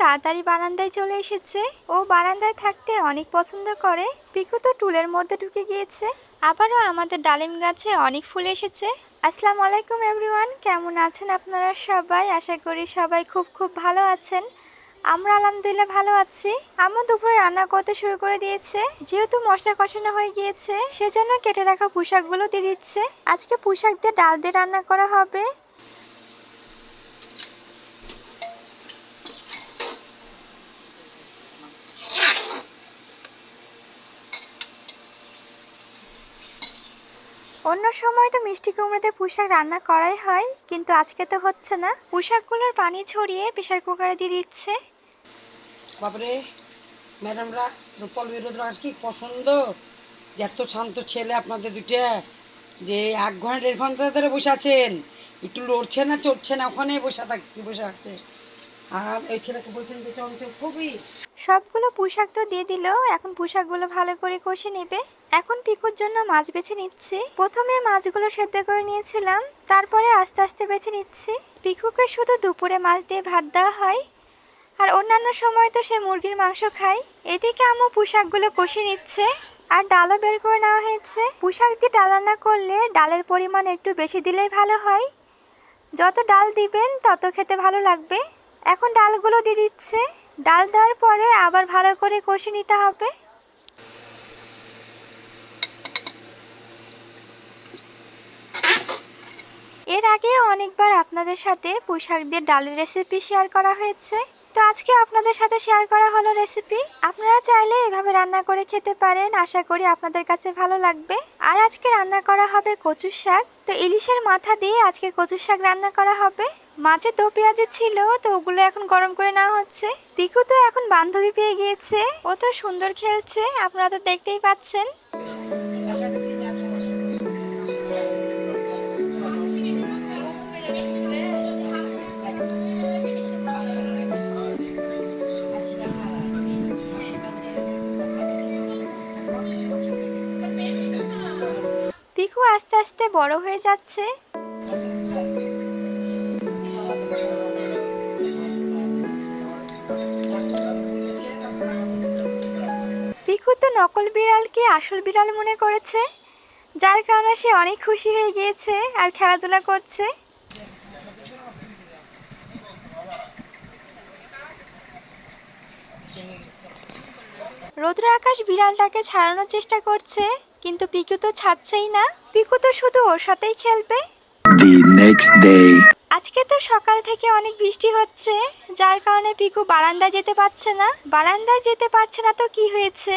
তাড়াতাড়ি বারান্দায় চলে এসেছে। ও বারান্দায় থাকতে অনেক পছন্দ করে। পিকু তো টুলের মধ্যে ঢুকে গিয়েছে। আবারও আমাদের ডালিম গাছে অনেক ফুল এসেছে। আসসালামু আলাইকুম এভরিওয়ান, কেমন আছেন আপনারা সবাই? আশা করি সবাই খুব খুব ভালো আছেন। আমরা আলহামদুলিল্লাহ ভালো আছি। আম্মু দুপুরে রান্না করতে শুরু করে দিয়েছে। যেহেতু মশলা কষানো হয়ে গিয়েছে, সেজন্য কেটে রাখা পোশাকগুলো দিয়ে দিচ্ছে। আজকে পোশাক দিয়ে ডাল দিয়ে রান্না করা হবে। অন্য সময় তো মিষ্টি কুমড়োতে পুঁশাক রান্না করাই হয় কিন্তু আজকে তো হচ্ছে না। পুঁশাকগুলোর পানি ছড়িয়ে প্রেশার কুকারে দিয়ে দিচ্ছে। বাপরে ম্যাডামরা পল্লবী রুদ্রাস কি পছন্দ? যে এত শান্ত ছেলে আপনাদের দুইটা যে এক ঘণ্টা দেড় ঘণ্টা ধরে বসে আছেন। একটু লড়ছে না চড়ছে না ওখানে বসে থাকছে বসে আছে। আর ওই ছেলেকে বলছেন যে চঞ্চল খুবই সবগুলো পোশাক তো দিয়ে দিল এখন পোশাকগুলো ভালো করে কষে নেবে। এখন পিকুর জন্য মাছ বেছে নিচ্ছি। প্রথমে মাছগুলো সেদ্ধ করে নিয়েছিলাম, তারপরে আস্তে আস্তে বেছে নিচ্ছি। পিকুকে শুধু দুপুরে মাছ দিয়ে ভাত দেওয়া হয়, আর অন্যান্য সময় তো সে মুরগির মাংস খায়। এদিকে আমু পোশাকগুলো কষে নিচ্ছে, আর ডালও বের করে নেওয়া হয়েছে। পোশাক দিয়ে ডাল রান্না করলে ডালের পরিমাণ একটু বেশি দিলেই ভালো হয়। যত ডাল দিবেন, তত খেতে ভালো লাগবে। এখন ডালগুলো দিয়ে দিচ্ছে। ডাল দেওয়ার পরে আবার ভালো করে কষে নিতে হবে। এর আগে অনেকবার আপনাদের সাথে পোশাক দিয়ে ডালের রেসিপি শেয়ার করা হয়েছে। তো আজকে আপনাদের সাথে শেয়ার করা হলো রেসিপি আপনারা চাইলে এভাবে রান্না করে খেতে পারেন। আশা করি আপনাদের কাছে ভালো লাগবে। আর আজকে রান্না করা হবে কচুর শাক। তো ইলিশের মাথা দিয়ে আজকে কচুর শাক রান্না করা হবে। মাঝে দো পেঁয়াজে ছিল, তো ওগুলো এখন গরম করে নেওয়া হচ্ছে। পিকু তো এখন বান্ধবী পেয়ে গিয়েছে। ও তো সুন্দর খেলছে। আপনারা তো দেখতেই পাচ্ছেন। পিকু আস্তে আস্তে বড় হয়ে যাচ্ছে। পিকু তো নকল বিড়ালকে আসল বিড়াল মনে করেছে। যার কারণে সে অনেক খুশি হয়ে গিয়েছে আর খেলাধুলা করছে। রৌদ্র আকাশ বিড়ালটাকে ছাড়ানোর চেষ্টা করছে। কিন্তু পিকু তো ছাড়ছেই না। পিকু তো শুধু ওর সাথেই খেলবে. আজকে তো সকাল থেকে অনেক বৃষ্টি হচ্ছে যার কারণে পিকু বারান্দায় যেতে পারছে না। বারান্দায় যেতে পারছে না তো কি হয়েছে?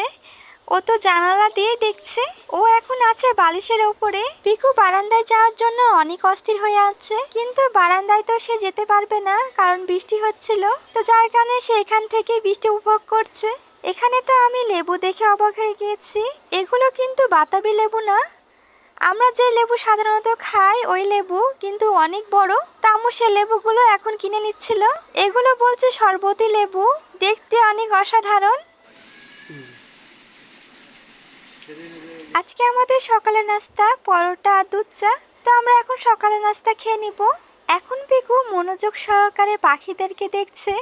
ও তো জানালা দিয়ে দেখছে ও এখন আছে বালিশের ওপরে। পিকু বারান্দায় যাওয়ার জন্য অনেক অস্থির হয়ে আছে কিন্তু বারান্দায় তো সে যেতে পারবে না কারণ বৃষ্টি হচ্ছিল। তো যার কারণে সে এখান থেকে বৃষ্টি উপভোগ করছে। এখানে তো আমি লেবু দেখে অবাক হয়ে গিয়েছি। এগুলো কিন্তু বাতাবি লেবু না। আমরা যে লেবু সাধারণত খাই, ওই লেবু কিন্তু অনেক বড়। তামু সে লেবুগুলো এখন কিনে নিচ্ছিল। এগুলো বলছে শরবতি লেবু। দেখতে অনেক অসাধারণ। আজকে আমাদের সকালে নাস্তা, পরোটা আর দুধ চা। তো আমরা এখন সকালে নাস্তা খেয়ে নিব। এখন পিকু মনোযোগ সহকারে পাখিদেরকে দেখছে।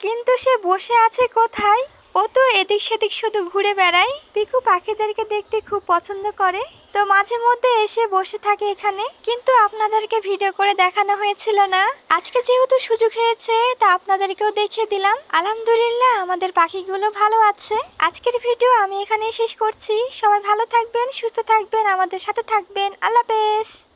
কিন্তু সে বসে আছে কোথায়? ও তো এদিক সেদিক শুধু ঘুরে বেড়ায়। পিকু পাখিদেরকে দেখতে খুব পছন্দ করে। তো মাঝে মধ্যে এসে বসে থাকে এখানে। কিন্তু আপনাদেরকে ভিডিও করে দেখানো হয়েছিল না। আজকে যেহেতু সুযোগ হয়েছে, তা আপনাদেরকেও দেখিয়ে দিলাম। আলহামদুলিল্লাহ, আমাদের পাখিগুলো ভালো আছে। আজকের ভিডিও আমি এখানেই শেষ করছি। সবাই ভালো থাকবেন, সুস্থ থাকবেন, আমাদের সাথে থাকবেন। আল্লাহ হাফেজ।